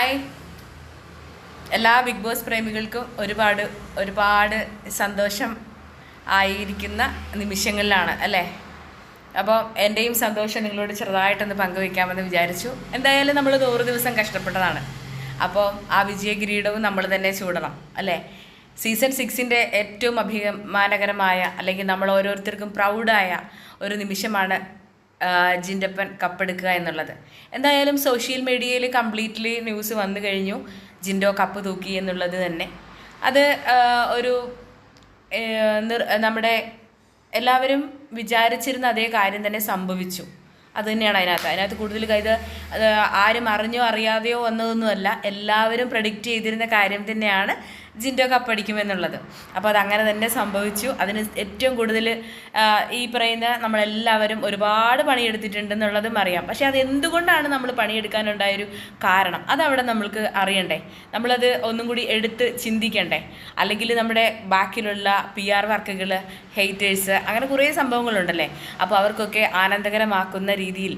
Hi. എല്ലാ big boss പ്രേമികൾക്കും ഒരുപാട് ഒരുപാട് സന്തോഷം ആയിരിക്കുന്ന നിമിഷങ്ങളിലാണ് അല്ലേ? അപ്പോൾ എന്റെയും സന്തോഷം നിങ്ങളോട് ചെറുതായിട്ടൊന്ന് പങ്കുവയ്ക്കാമെന്ന് വിചാരിച്ചു. എന്തായാലും നമ്മൾ നൂറ് ദിവസം കഷ്ടപ്പെട്ടതാണ്. അപ്പോൾ ആ വിജയ കിരീടവും നമ്മൾ തന്നെ ചൂടണം അല്ലേ? സീസൺ സിക്സിന്റെ ഏറ്റവും അഭിമാനകരമായ അല്ലെങ്കിൽ നമ്മൾ ഓരോരുത്തർക്കും പ്രൗഡായ ഒരു നിമിഷമാണ് ജിൻഡപ്പൻ കപ്പെടുക്കുക എന്നുള്ളത്. എന്തായാലും സോഷ്യൽ മീഡിയയിൽ കംപ്ലീറ്റ്ലി ന്യൂസ് വന്നു കഴിഞ്ഞു. ജിൻഡോ കപ്പ് തൂക്കി എന്നുള്ളത് തന്നെ. അത് ഒരു നമ്മുടെ എല്ലാവരും വിചാരിച്ചിരുന്ന അതേ കാര്യം തന്നെ സംഭവിച്ചു. അത് തന്നെയാണ് അതിനകത്ത്. അതിനകത്ത് കൂടുതൽ കൈത ആരും അറിഞ്ഞോ അറിയാതെയോ വന്നതൊന്നുമല്ല. എല്ലാവരും പ്രഡിക്റ്റ് ചെയ്തിരുന്ന കാര്യം തന്നെയാണ് ജിൻഡോ കപ്പടിക്കുമെന്നുള്ളത് അപ്പോൾ അതങ്ങനെ തന്നെ സംഭവിച്ചു. അതിന് ഏറ്റവും കൂടുതൽ ഈ പറയുന്ന നമ്മളെല്ലാവരും ഒരുപാട് പണിയെടുത്തിട്ടുണ്ടെന്നുള്ളതും അറിയാം. പക്ഷേ അത് എന്തുകൊണ്ടാണ് നമ്മൾ പണിയെടുക്കാനുണ്ടായൊരു കാരണം? അതവിടെ നമ്മൾക്ക് അറിയണ്ടേ. നമ്മളത് ഒന്നും കൂടി എടുത്ത് ചിന്തിക്കണ്ടേ. അല്ലെങ്കിൽ നമ്മുടെ ബാക്കിലുള്ള പി ആർ വർക്കുകൾ ഹെയ്റ്റേഴ്സ് അങ്ങനെ കുറേ സംഭവങ്ങളുണ്ടല്ലേ? അപ്പോൾ അവർക്കൊക്കെ ആനന്ദകരമാക്കുന്ന രീതിയിൽ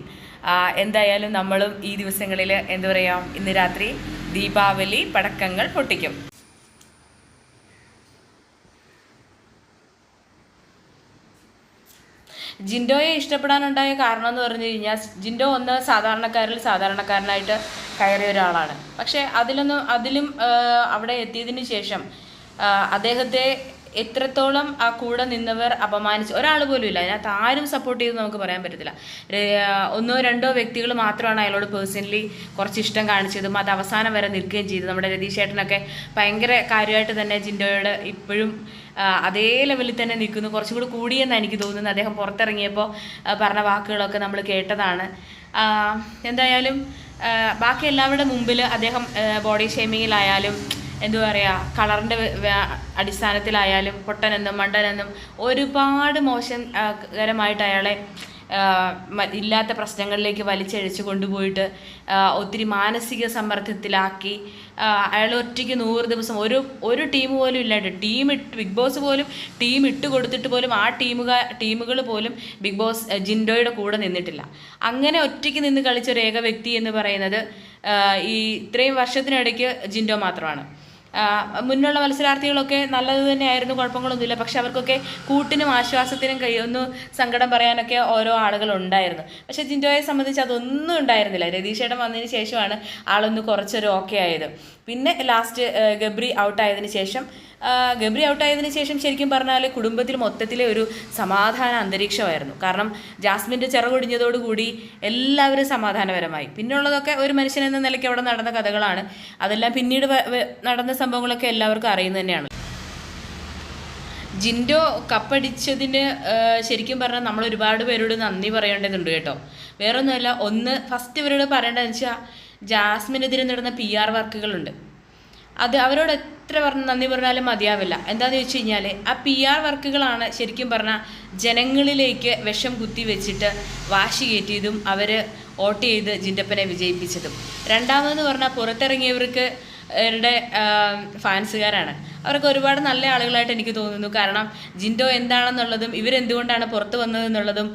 എന്തായാലും നമ്മളും ഈ ദിവസങ്ങളിൽ എന്താ പറയുക ഇന്ന് രാത്രി ദീപാവലി പടക്കങ്ങൾ പൊട്ടിക്കും. ജിൻഡോയെ ഇഷ്ടപ്പെടാനുണ്ടായ കാരണം എന്ന് പറഞ്ഞു കഴിഞ്ഞാൽ ജിൻഡോ ഒന്ന് സാധാരണക്കാരിൽ സാധാരണക്കാരനായിട്ട് കയറിയ ഒരാളാണ്. പക്ഷേ അതിലൊന്നും അതിലും അവിടെ എത്തിയതിന് ശേഷം അദ്ദേഹത്തെ എത്രത്തോളം ആ കൂടെ നിന്നവർ അപമാനിച്ചു ഒരാൾ പോലും ഇല്ല. അതിനകത്ത് ആരും സപ്പോർട്ട് ചെയ്ത് നമുക്ക് പറയാൻ പറ്റത്തില്ല. ഒന്നോ രണ്ടോ വ്യക്തികൾ മാത്രമാണ് അയാളോട് പേഴ്സണലി കുറച്ച് ഇഷ്ടം കാണിച്ചതും അത് അവസാനം വരെ നിൽക്കുകയും ചെയ്തു. നമ്മുടെ രതീഷ് ചേട്ടനൊക്കെ ഭയങ്കര കാര്യമായിട്ട് തന്നെ ജിൻഡോയോട് ഇപ്പോഴും അതേ ലെവലിൽ തന്നെ നിൽക്കുന്നു. കുറച്ചും കൂടി കൂടിയെന്നാണ് എനിക്ക് തോന്നുന്നു അദ്ദേഹം പുറത്തിറങ്ങിയപ്പോൾ പറഞ്ഞ വാക്കുകളൊക്കെ നമ്മൾ കേട്ടതാണ്. എന്തായാലും ബാക്കി എല്ലാവരുടെ മുമ്പിൽ അദ്ദേഹം ബോഡി ഷേമിങ്ങിലായാലും എന്താ പറയുക കളറിന്റെ അടിസ്ഥാനത്തിലായാലും പൊട്ടനെന്നും മണ്ടനെന്നും ഒരുപാട് മോശകരമായിട്ട് അയാളെ ഇല്ലാത്ത പ്രശ്നങ്ങളിലേക്ക് വലിച്ചഴിച്ച് കൊണ്ടുപോയിട്ട് ഒത്തിരി മാനസിക സമ്മർദ്ദത്തിലാക്കി അയാൾ ഒറ്റയ്ക്ക് നൂറ് ദിവസം ഒരു ഒരു ടീം പോലും ഇല്ലാണ്ട് ടീം ഇട്ട് ബിഗ് ബോസ് പോലും ടീം ഇട്ട് കൊടുത്തിട്ട് പോലും ആ ടീമുകാർ ടീമുകൾ പോലും ബിഗ് ബോസ് ജിൻഡോയുടെ കൂടെ നിന്നിട്ടില്ല. അങ്ങനെ ഒറ്റയ്ക്ക് നിന്ന് കളിച്ച ഒരു ഏക വ്യക്തി എന്ന് പറയുന്നത് ഈ ഇത്രയും വർഷത്തിനിടയ്ക്ക് ജിൻഡോ മാത്രമാണ്. മുന്നുള്ള മത്സരാർത്ഥികളൊക്കെ നല്ലത് തന്നെയായിരുന്നു കുഴപ്പങ്ങളൊന്നുമില്ല. പക്ഷെ അവർക്കൊക്കെ കൂട്ടിനും ആശ്വാസത്തിനും കഴിയുന്നു സങ്കടം പറയാനൊക്കെ ഓരോ ആളുകൾ ഉണ്ടായിരുന്നു പക്ഷെ ജിൻഡോയെ സംബന്ധിച്ച് അതൊന്നും ഉണ്ടായിരുന്നില്ല. രതീഷേട്ടൻ വന്നതിന് ശേഷമാണ് ആളൊന്ന് കുറച്ചൊരു ഓക്കെ ആയത്. പിന്നെ ലാസ്റ്റ് ഗബ്രി ഔട്ടായതിനു ശേഷം ഗബ്രി ഔട്ടായതിനു ശേഷം ശരിക്കും പറഞ്ഞാൽ കുടുംബത്തിൽ മൊത്തത്തിലെ ഒരു സമാധാന അന്തരീക്ഷമായിരുന്നു. കാരണം ജാസ്മിന്റെ ചിറകൊടിഞ്ഞതോടുകൂടി എല്ലാവരും സമാധാനപരമായി. പിന്നുള്ളതൊക്കെ ഒരു മനുഷ്യൻ എന്ന നിലയ്ക്ക് അവിടെ നടന്ന കഥകളാണ്. അതെല്ലാം പിന്നീട് നടന്ന സംഭവങ്ങളൊക്കെ എല്ലാവർക്കും അറിയുന്നത് തന്നെയാണ്. ജിൻഡോ കപ്പടിച്ചതിന് ശരിക്കും പറഞ്ഞാൽ നമ്മൾ ഒരുപാട് പേരോട് നന്ദി പറയേണ്ടതുണ്ട് കേട്ടോ. വേറൊന്നുമല്ല ഒന്ന് ഫസ്റ്റ് ഇവരോട് പറയേണ്ടതെന്ന് വെച്ചാൽ ജാസ്മിനെതിരെ നടന്ന പി ആർ വർക്കുകളുണ്ട്. അത് അവരോട് എത്ര പറഞ്ഞ് നന്ദി പറഞ്ഞാലും മതിയാവില്ല. എന്താണെന്ന് വെച്ച് കഴിഞ്ഞാൽ ആ പി ആർ വർക്കുകളാണ് ശരിക്കും പറഞ്ഞാൽ ജനങ്ങളിലേക്ക് വിഷം കുത്തി വെച്ചിട്ട് വാശി കയറ്റിയതും അവർ വോട്ട് ചെയ്ത് ജിൻഡപ്പനെ വിജയിപ്പിച്ചതും. രണ്ടാമതെന്ന് പറഞ്ഞാൽ പുറത്തിറങ്ങിയവർക്ക് അവരുടെ ഫാൻസുകാരാണ്. അവർക്ക് ഒരുപാട് നല്ല ആളുകളായിട്ട് എനിക്ക് തോന്നുന്നു. കാരണം ജിൻഡോ എന്താണെന്നുള്ളതും ഇവരെന്തുകൊണ്ടാണ് പുറത്ത് വന്നതെന്നുള്ളതും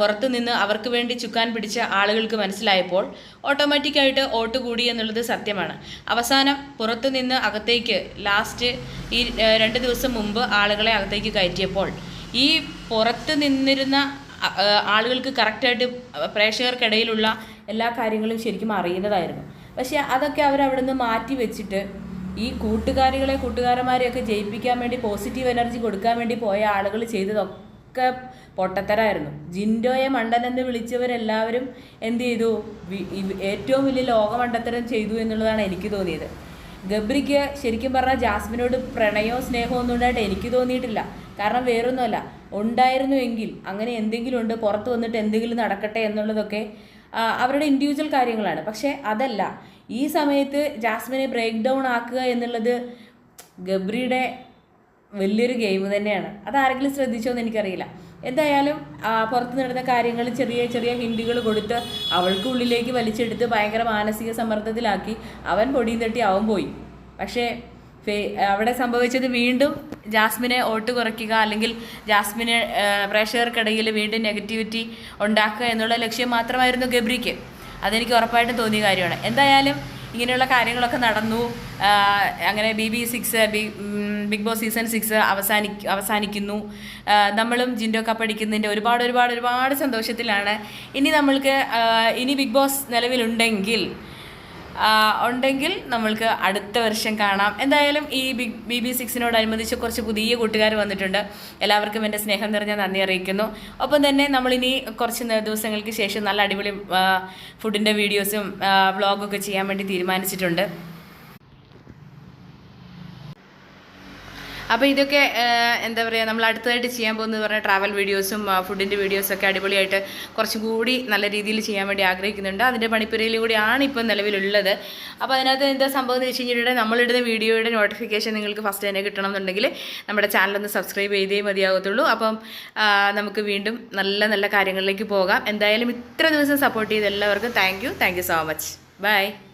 പുറത്തു നിന്ന് അവർക്ക് വേണ്ടി ചുക്കാൻ പിടിച്ച ആളുകൾക്ക് മനസ്സിലായപ്പോൾ ഓട്ടോമാറ്റിക്കായിട്ട് വോട്ട് കൂടി എന്നുള്ളത് സത്യമാണ്. അവസാനം പുറത്തു നിന്ന് അകത്തേക്ക് ലാസ്റ്റ് ഈ രണ്ട് ദിവസം മുമ്പ് ആളുകളെ അകത്തേക്ക് കയറ്റിയപ്പോൾ ഈ പുറത്ത് നിന്നിരുന്ന ആളുകൾക്ക് കറക്റ്റായിട്ട് പ്രേക്ഷകർക്കിടയിലുള്ള എല്ലാ കാര്യങ്ങളും ശരിക്കും അറിയുന്നതായിരുന്നു. പക്ഷേ അതൊക്കെ അവരവിടെ നിന്ന് മാറ്റി വെച്ചിട്ട് ഈ കൂട്ടുകാരികളെ കൂട്ടുകാരന്മാരെയൊക്കെ ജയിപ്പിക്കാൻ വേണ്ടി പോസിറ്റീവ് എനർജി കൊടുക്കാൻ വേണ്ടി പോയ ആളുകൾ ചെയ്തതൊക്കെ പൊട്ടത്തരായിരുന്നു. ജിൻഡോയെ മണ്ടൻ എന്ന് വിളിച്ചവരെല്ലാവരും എന്ത് ചെയ്തു? ഏറ്റവും വലിയ ലോകമണ്ടത്തരം ചെയ്തു എന്നുള്ളതാണ് എനിക്ക് തോന്നിയത്. ഗബ്രിക്ക് ശരിക്കും പറഞ്ഞാൽ ജാസ്മിനോട് പ്രണയവും സ്നേഹവും ഒന്നും ഉണ്ടായിട്ട് എനിക്ക് തോന്നിയിട്ടില്ല. കാരണം വേറൊന്നുമല്ല ഉണ്ടായിരുന്നുവെങ്കിൽ അങ്ങനെ എന്തെങ്കിലും ഉണ്ട് പുറത്ത് വന്നിട്ട് എന്തെങ്കിലും നടക്കട്ടെ എന്നുള്ളതൊക്കെ അവരുടെ ഇൻഡിവിജ്വൽ കാര്യങ്ങളാണ്. പക്ഷേ അതല്ല ഈ സമയത്ത് ജാസ്മിനെ ബ്രേക്ക് ഡൗൺ ആക്കുക എന്നുള്ളത് ഗബ്രിയുടെ വലിയൊരു ഗെയിം തന്നെയാണ്. അതാരെങ്കിലും ശ്രദ്ധിച്ചോ എന്ന് എനിക്കറിയില്ല. എന്തായാലും പുറത്ത് നടന്ന കാര്യങ്ങൾ ചെറിയ ചെറിയ ഹിൻഡുകൾ കൊടുത്ത് അവൾക്ക് ഉള്ളിലേക്ക് വലിച്ചെടുത്ത് ഭയങ്കര മാനസിക സമ്മർദ്ദത്തിലാക്കി അവൻ പൊടിയും തട്ടി അവൻ പോയി. പക്ഷേ അവിടെ സംഭവിച്ചത് വീണ്ടും ജാസ്മിനെ വോട്ട് കുറയ്ക്കുക അല്ലെങ്കിൽ ജാസ്മിനെ പ്രേക്ഷകർക്കിടയിൽ വീണ്ടും നെഗറ്റിവിറ്റി ഉണ്ടാക്കുക എന്നുള്ള ലക്ഷ്യം മാത്രമായിരുന്നു ഗബ്രിക്ക്. അതെനിക്ക് ഉറപ്പായിട്ടും തോന്നിയ കാര്യമാണ്. എന്തായാലും ഇങ്ങനെയുള്ള കാര്യങ്ങളൊക്കെ നടന്നു. അങ്ങനെ B B six big boss season six അവസാനി അവസാനിക്കുന്നു. നമ്മളും ജിൻഡോ കപ്പ് അടിക്കുന്നതിന്റെ ഒരുപാട് ഒരുപാട് ഒരുപാട് സന്തോഷത്തിലാണ്. ഇനി നമ്മൾക്ക് ഇനി ബിഗ് ബോസ് നിലവിലുണ്ടെങ്കിൽ ഉണ്ടെങ്കിൽ നമ്മൾക്ക് അടുത്ത വർഷം കാണാം. എന്തായാലും ഈ ബിഗ് ബി ബി സിക്സിനോടനുബന്ധിച്ച് കുറച്ച് പുതിയ കൂട്ടുകാർ വന്നിട്ടുണ്ട്. എല്ലാവർക്കും എന്റെ സ്നേഹം നിറഞ്ഞ നന്ദി അറിയിക്കുന്നു. ഒപ്പം തന്നെ നമ്മളിനി കുറച്ച് ദിവസങ്ങൾക്ക് ശേഷം നല്ല അടിപൊളി ഫുഡിന്റെ വീഡിയോസും വ്ളോഗൊക്കെ ചെയ്യാൻ വേണ്ടി തീരുമാനിച്ചിട്ടുണ്ട്. അപ്പോൾ ഇതൊക്കെ എന്താ പറയുക നമ്മൾ അടുത്തതായിട്ട് ചെയ്യാൻ പോകുന്നത് പറഞ്ഞാൽ ട്രാവൽ വീഡിയോസും ഫുഡിന്റെ വീഡിയോസൊക്കെ അടിപൊളിയായിട്ട് കുറച്ചും കൂടി നല്ല രീതിയിൽ ചെയ്യാൻ വേണ്ടി ആഗ്രഹിക്കുന്നുണ്ട്. അതിന്റെ പണിപ്പുരയിൽ കൂടിയാണ് ഇപ്പോൾ നിലവിലുള്ളത്. അപ്പോൾ അതിനകത്ത് എന്താ സംഭവം എന്ന് വെച്ച് കഴിഞ്ഞിട്ടുണ്ടെങ്കിൽ നമ്മളിടുന്ന വീഡിയോയുടെ നോട്ടിഫിക്കേഷൻ നിങ്ങൾക്ക് ഫസ്റ്റ് തന്നെ കിട്ടണം എന്നുണ്ടെങ്കിൽ നമ്മുടെ ചാനലൊന്ന് സബ്സ്ക്രൈബ് ചെയ്തേ മതിയാകത്തുള്ളൂ അപ്പം നമുക്ക് വീണ്ടും നല്ല നല്ല കാര്യങ്ങളിലേക്ക് പോകാം. എന്തായാലും ഇത്ര ദിവസം സപ്പോർട്ട് ചെയ്ത എല്ലാവർക്കും thank you so much bye